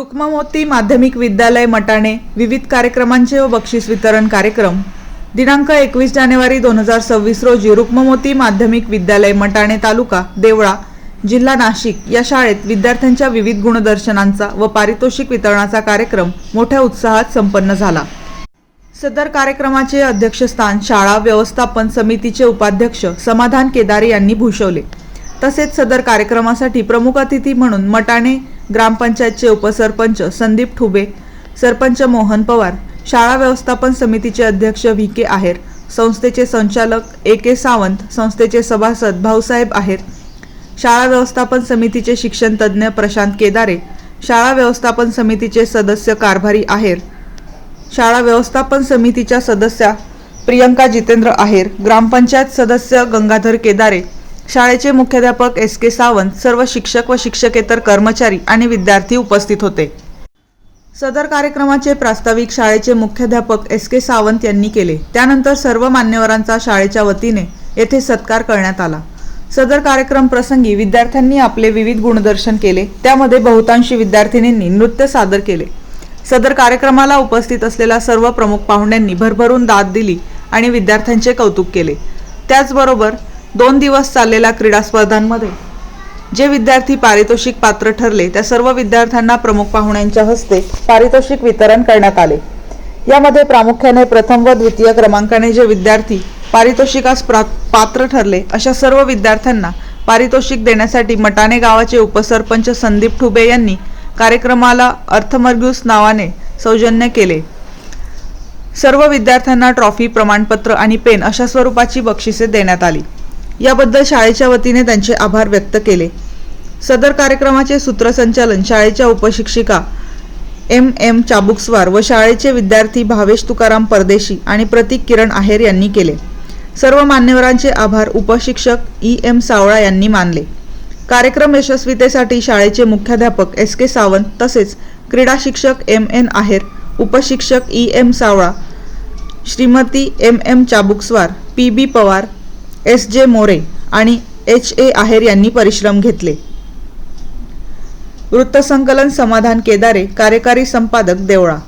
रुक्ममोती माध्यमिक विद्यालय मटाणे विविध कार्यक्रमांचे व बक्षीस वितरण कार्यक्रम. दिनांक एकवीस जानेवारी दोन हजार सव्वीस रोजी रुक्ममोती माध्यमिक विद्यालय मटाणे तालुका देवळा जिल्हा नाशिक या शाळेत विद्यार्थ्यांच्या विविध गुणदर्शनांचा व पारितोषिक वितरणाचा कार्यक्रम मोठ्या उत्साहात संपन्न झाला. सदर कार्यक्रमाचे अध्यक्षस्थान शाळा व्यवस्थापन समितीचे उपाध्यक्ष समाधान केदारे यांनी भूषवले. तसेच सदर कार्यक्रमासाठी प्रमुख अतिथी म्हणून मटाणे ग्रामपंचायतचे उपसरपंच संदीप ठुबे सरपंच मोहन पवार शाळा व्यवस्थापन समितीचे अध्यक्ष व्ही के आहेर संस्थेचे संचालक ए के सावंत संस्थेचे सभासद भाऊसाहेब आहेर शाळा व्यवस्थापन समितीचे शिक्षणतज्ज्ञ प्रशांत केदारे शाळा व्यवस्थापन समितीचे सदस्य कारभारी आहेर शाळा व्यवस्थापन समितीच्या सदस्या प्रियंका जितेंद्र आहेर ग्रामपंचायत सदस्य गंगाधर केदारे शाळेचे मुख्याध्यापक एस के सावंत सर्व शिक्षक व शिक्षकेतर कर्मचारी आणि विद्यार्थी उपस्थित होते. सदर कार्यक्रमाचे प्रास्ताविक शाळेचे मुख्याध्यापक एस के सावंत यांनी केले. त्यानंतर सर्व मान्यवरांचा शाळेच्या वतीने येथे सत्कार करण्यात आला. सदर कार्यक्रम प्रसंगी विद्यार्थ्यांनी आपले विविध गुणदर्शन केले. त्यामध्ये बहुतांशी विद्यार्थिनींनी नृत्य सादर केले. सदर कार्यक्रमाला उपस्थित असलेल्या सर्व प्रमुख पाहुण्यांनी भरभरून दाद दिली आणि विद्यार्थ्यांचे कौतुक केले. त्याचबरोबर दोन दिवस चाललेल्या क्रीडा स्पर्धांमध्ये जे विद्यार्थी पारितोषिक पात्र ठरले त्या सर्व विद्यार्थ्यांना प्रमुख पाहुण्यांच्या हस्ते पारितोषिक वितरण करण्यात आले. यामध्ये प्रामुख्याने प्रथम व द्वितीय क्रमांकाने जे विद्यार्थी पारितोषिकास प्रा पात्र ठरले अशा सर्व विद्यार्थ्यांना पारितोषिक देण्यासाठी मटाणे गावाचे उपसरपंच संदीप ठुबे यांनी कार्यक्रमाला अर्थमर्ग्यूस नावाने सौजन्य केले. सर्व विद्यार्थ्यांना ट्रॉफी प्रमाणपत्र आणि पेन अशा स्वरूपाची बक्षिसे देण्यात आली. याबद्दल शाळेच्या वतीने त्यांचे आभार व्यक्त केले. सदर कार्यक्रमाचे सूत्रसंचालन शाळेच्या उपशिक्षिका एम. एम. चाबुकस्वार व शाळेचे विद्यार्थी भावेश तुकाराम परदेशी आणि प्रतीक किरण आहेर यांनी केले. सर्व मान्यवरांचे आभार उपशिक्षक ई. एम. सावळा यांनी मानले. कार्यक्रम यशस्वीतेसाठी शाळेचे मुख्याध्यापक एस. के. सावंत तसेच क्रीडा शिक्षक एम. एन. आहेर उपशिक्षक E. M. Sawala Shrimati M. M. Chabukswar P. बी. पवार एस जे मोरे आणि एच ए आहेर यांनी परिश्रम घेतले. वृत्तसंकलन समाधान केदारे कार्यकारी संपादक देवळा.